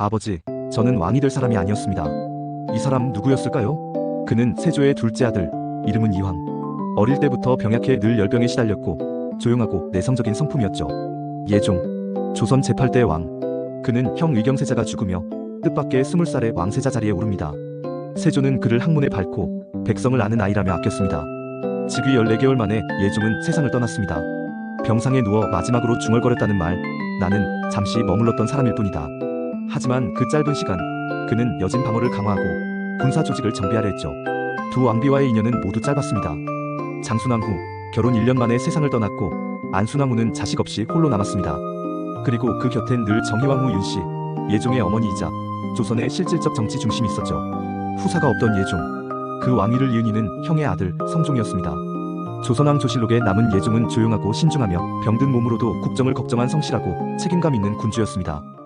아버지, 저는 왕이 될 사람이 아니었습니다. 이 사람 누구였을까요? 그는 세조의 둘째 아들, 이름은 이황. 어릴 때부터 병약해 늘 열병에 시달렸고 조용하고 내성적인 성품이었죠. 예종, 조선 제8대 왕. 그는 형 의경세자가 죽으며 뜻밖의 스물 살의 왕세자 자리에 오릅니다. 세조는 그를 학문에 밝고 백성을 아는 아이라며 아꼈습니다. 즉위 14개월 만에 예종은 세상을 떠났습니다. 병상에 누워 마지막으로 중얼거렸다는 말, 나는 잠시 머물렀던 사람일 뿐이다. 하지만 그 짧은 시간, 그는 여진 방어를 강화하고 군사 조직을 정비하려 했죠. 두 왕비와의 인연은 모두 짧았습니다. 장순왕 후 결혼 1년 만에 세상을 떠났고 안순왕 후는 자식 없이 홀로 남았습니다. 그리고 그 곁엔 늘 정희왕 후 윤씨, 예종의 어머니이자 조선의 실질적 정치 중심이 있었죠. 후사가 없던 예종, 그 왕위를 이은 이는 형의 아들 성종이었습니다. 조선왕 조실록에 남은 예종은 조용하고 신중하며 병든 몸으로도 국정을 걱정한 성실하고 책임감 있는 군주였습니다.